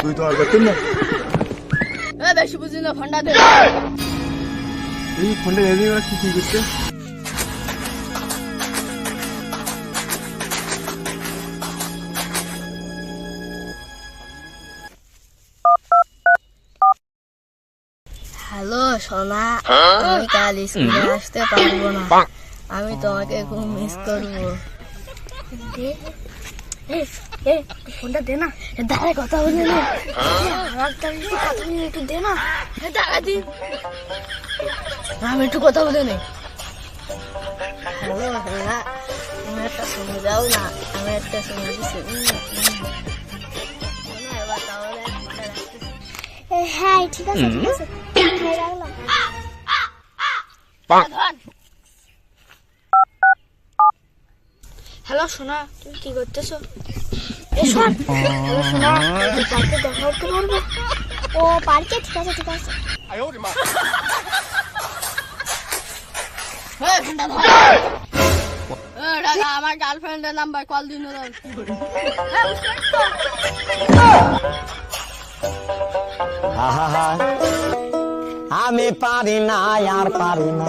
তুই তো না বেশি বুঝি না দে এই কি করছে হ্যালো সোনা আমি কাল স্কুলে আসতে পারব না আমি তোমাকে খুব মিস করব ফোনটা দে না। দাঁড়ায় কথা বলে না। কথা বলে একটু দে না। টাকা দি। আমি একটু কথা বলে নে হ্যালো সোনা তুমি একটা শুনে যাও না। আমি একটা শুনে। হ্যাঁ ঠিক আছে ঠিক আছে হ্যাঁ, রাখলাম হ্যালো সোনা তুমি কি করতেছো? হ্যালো শোনা পার্কে দেখা করতে পারব? ও পার্কে ঠিক আছে ঠিক আছে। আমার গার্লফ্রেন্ডের নাম্বার কল দিন আহা আমি পারি না আর পারি না।